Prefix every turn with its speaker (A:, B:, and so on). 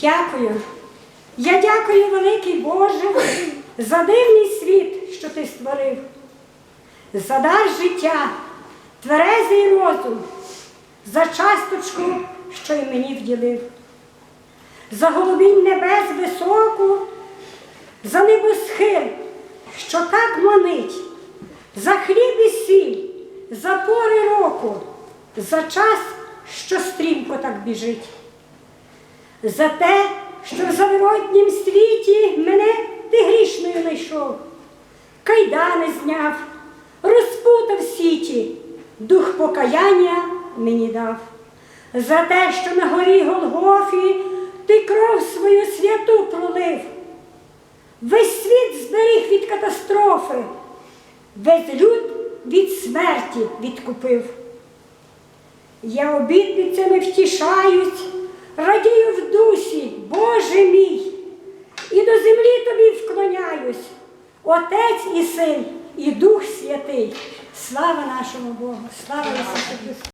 A: Дякую. Я дякую, великий Боже, за дивний світ, що ти створив, за дар життя, тверезий розум, за часточку, що й мені вділив, за голубінь небес високу, за небосхил, що так манить, за хліб і сіль, за пори року, за час, що стрімко так біжить за те, що в завироднім світі мене ти грішною знайшов, кайдани зняв, розпутав сіті, дух покаяння мені дав. За те, що на горі Голгофі ти кров свою святу пролив, весь світ зберіг від катастрофи, весь люд від смерті відкупив. Я обітницями втішаюсь, радію в душі, Боже мій, і до землі тобі вклоняюсь, Отець і Син, і Дух Святий. Слава нашому Богу, слава Ісусу Христу!